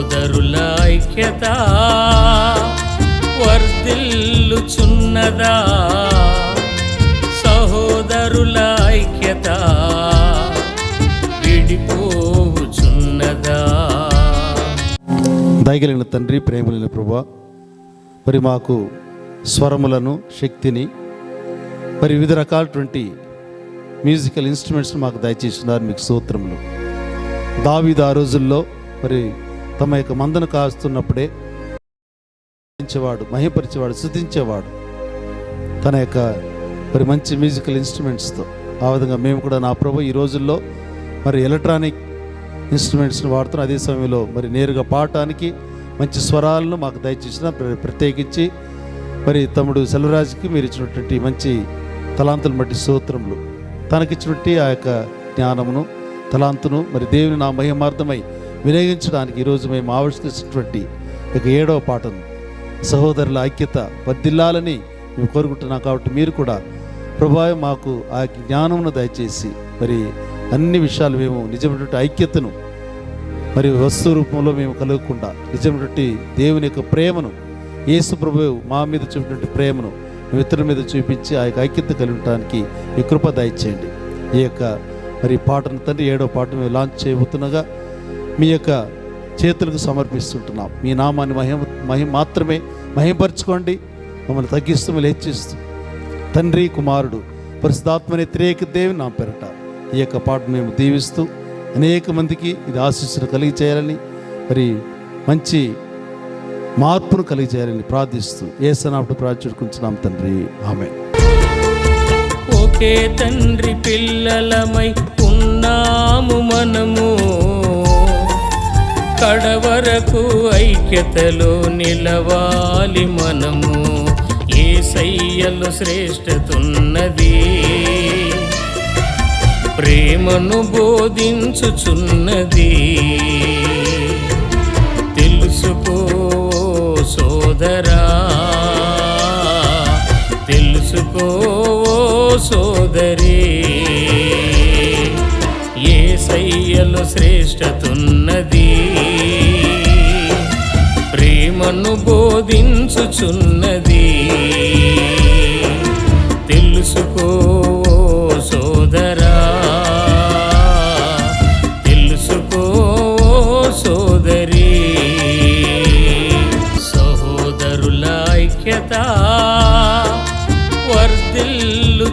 సోదరుల ఐక్యత వర్ధిల్లుచున్నదా? సహోదరుల ఐక్యత విడిపోవుచున్నదా? దయగలిగిన తండ్రి ప్రేమలిన ప్రభా మరి మాకు స్వరములను శక్తిని మరి వివిధ రకాలటువంటి మ్యూజికల్ ఇన్స్ట్రుమెంట్స్ మాకు దయచేస్తున్నారు మీకు సూత్రములు దావీదు ఆ రోజుల్లో మరి తమ యొక్క మందను కాస్తున్నప్పుడే వాడు మహిపరిచేవాడు శుద్ధించేవాడు తన యొక్క మరి మంచి మ్యూజికల్ ఇన్స్ట్రుమెంట్స్తో ఆ విధంగా మేము కూడా నా ప్రభు ఈ రోజుల్లో మరి ఎలక్ట్రానిక్ ఇన్స్ట్రుమెంట్స్ని వాడుతున్నాం. అదే సమయంలో మరి నేరుగా పాడటానికి మంచి స్వరాలను మాకు దయచేసిన ప్రత్యేకించి మరి తమ్ముడు సెల్వరాజుకి మీరు ఇచ్చినటువంటి మంచి తలాంతులు మట్టి సూత్రములు తనకిచ్చినటువంటి ఆ యొక్క జ్ఞానమును తలాంతును మరి దేవుని నా మహిమార్థమై వినియోగించడానికి ఈరోజు మేము ఆవిష్కరించినటువంటి ఇక ఏడవ పాటను సహోదరుల ఐక్యత వర్దిల్లాలని మేము కోరుకుంటున్నాం కాబట్టి మీరు కూడా ప్రభావం మాకు ఆ జ్ఞానమును దయచేసి మరి అన్ని విషయాలు మేము నిజమైనటువంటి ఐక్యతను మరి వస్తు రూపంలో మేము కలగకుండా నిజమైనటువంటి దేవుని యొక్క ప్రేమను యేసు ప్రభు మా మీద చూపినటువంటి ప్రేమను మిత్రుల మీద చూపించి ఆ యొక్క ఐక్యత కలిగి ఉండటానికి మీ కృప దయచేయండి. ఈ యొక్క మరి పాటను తండ్రి ఏడో పాట మేము లాంచ్ చేయబోతుండగా మీ యొక్క చేతులకు సమర్పిస్తుంటున్నాం. మీ నామాన్ని మహిమ మహిమ మాత్రమే మహిమపరచుకోండి. మమ్మల్ని తగ్గిస్తూ మీరు హెచ్చిస్తూ. తండ్రి కుమారుడు పరిశుధాత్మని త్రేక దేవి నా పెరట ఈ యొక్క పాట మేము దీవిస్తూ అనేక మందికి ఇది ఆశీస్సులు కలిగి చేయాలని మరి మంచి మార్పును కలిగి చేయాలని ప్రార్థిస్తూ ఏ సనాపుడు ప్రాచుకుంటున్నాం తండ్రి. ఆమె ఒకే తండ్రి పిల్లలమై ఉన్నాము మనము. కడవరకు ఐక్యతలో నిలవాలి మనము. ఏ సయ్యలు శ్రేష్టతున్నది. ప్రేమను బోధించుచున్నది. తెలుసుకో సోదరా. తెలుసుకో సోదరి. ఏ సయ్యలు శ్రేష్టతున్నది. నన్ను బోధించుచున్నది. తెలుసుకో సోదరా. తెలుసుకో సోదరి. సహోదరుల ఐక్యత వర్ధిల్లుచున్నదా.